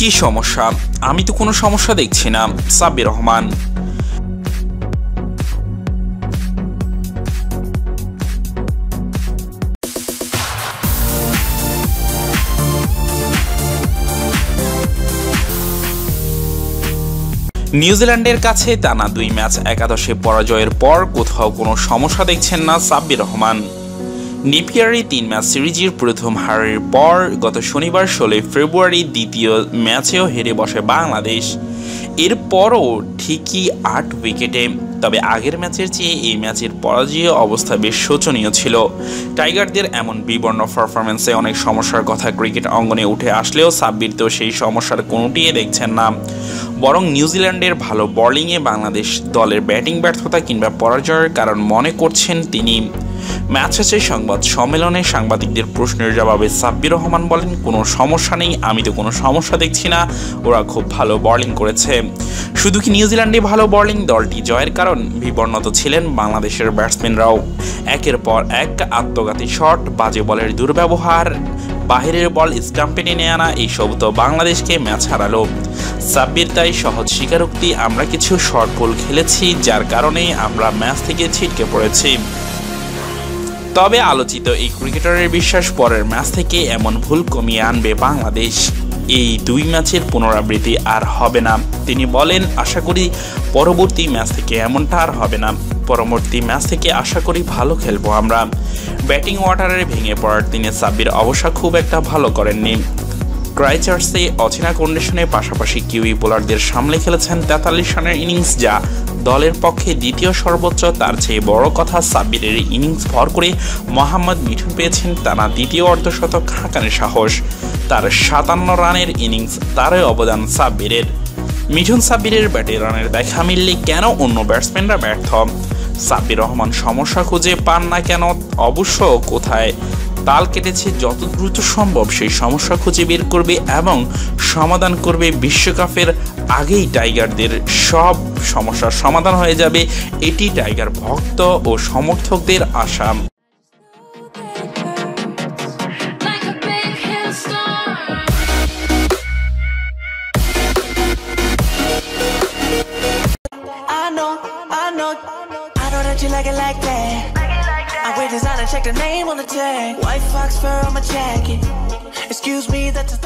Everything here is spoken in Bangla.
কি সমস্যা? আমি তো কোনো সমস্যা দেখছি না, সাব্বির রহমান। নিউজিল্যান্ডের কাছে টানা দুই ম্যাচ একাদশে পরাজয়ের পর কোথাও কোনো সমস্যা দেখছেন না সাব্বির রহমান। নেপিয়ারে তিন ম্যাচ সিরিজের প্রথম হারের পর গত শনিবার ষোলোই ফেব্রুয়ারি দ্বিতীয় ম্যাচেও হেরে বসে বাংলাদেশ। এরপরও ঠিকই আট উইকেটে, তবে আগের ম্যাচের চেয়ে এই ম্যাচের পরাজয় অবস্থা বেশ শোচনীয় ছিল। টাইগারদের এমন বিবর্ণ পারফরমেন্সে অনেক সমস্যার কথা ক্রিকেট অঙ্গনে উঠে আসলেও সাব্বির তো সেই সমস্যার কোনোটিই দেখছেন না। বরং নিউজিল্যান্ডের ভালো বোলিংয়ে বাংলাদেশ দলের ব্যাটিং ব্যর্থতা কিংবা পরাজয়ের কারণ মনে করছেন তিনি। ম্যাচ শেষে সংবাদ সম্মেলনে সাংবাদিকদের প্রশ্নের জবাবে সাব্বির রহমান বলেন, কোনো সমস্যা নেই, আমি তো কোনো সমস্যা দেখছি না, ওরা খুব ভালো বোলিং করেছে। শুধু কি নিউজিল্যান্ডে ভালো বোলিং দলটি জয়ের কারণ? বিবর্ণত ছিলেন বাংলাদেশের ব্যাটসম্যানরাও একের পর এক আত্মঘাতী শট বাজে বলের দুর্ব্যবহার, বাহিরের বল স্টাম্পে টেনে আনা এইসব তো বাংলাদেশকে ম্যাচ হারালো। সাব্বির তাই সহজ স্বীকারোক্তি, আমরা কিছু শর্ট বল খেলেছি, যার কারণে আমরা ম্যাচ থেকে ছিটকে পড়েছি। তবে আলোচিত এই ক্রিকেটারের বিশ্বাস পরের ম্যাচ থেকে এমন ভুল কমিয়ে আনবে বাংলাদেশ। এই দুই ম্যাচের পুনরাবৃত্তি আর হবে না। তিনি বলেন, আশা করি পরবর্তী ম্যাচ থেকে এমনটা আর হবে না। পরবর্তী ম্যাচ থেকে আশা করি ভালো খেলব আমরা। ব্যাটিং ওয়াটারে ভেঙে পড়ার দিনে সাব্বির অবশ্য খুব একটা ভালো করেননি। ক্রাইচার্সে অচেনা কন্ডিশনের পাশাপাশি কিউই বোলারদের সামলে খেলেছেন তেতাল্লিশ রানের ইনিংস, যা দলের পক্ষে দ্বিতীয় সর্বোচ্চ, তার চেয়ে বড় কথা সাব্বিরের ইনিংস ভর করে মোহাম্মদ মিঠুন পেয়েছেন টানা দ্বিতীয় অর্ধশতক হাঁকানের সাহস। তার সাতান্ন রানের ইনিংস তারই অবদান সাব্বিরের। মিঠুন সাব্বিরের ব্যাটে রানের দেখা মিললে কেন অন্য ব্যাটসম্যানরা ব্যর্থ? সাব্বির রহমান সমস্যা খুঁজে পান না কেন? অবশ্য কোথায়? তাল কেটেছে যত দ্রুত সম্ভব সেই সমস্যা খুঁজে বের করবে এবং সমাধান করবে বিশ্বকাপের আগেই টাইগারদের সব সমস্যার সমাধান হয়ে যাবে এটি টাইগার ভক্ত ও সমর্থকদের আশা. I know, I know, I know that you like it like that. Wear designer, check the name on the tag. White fox fur on my jacket. Excuse me, that's a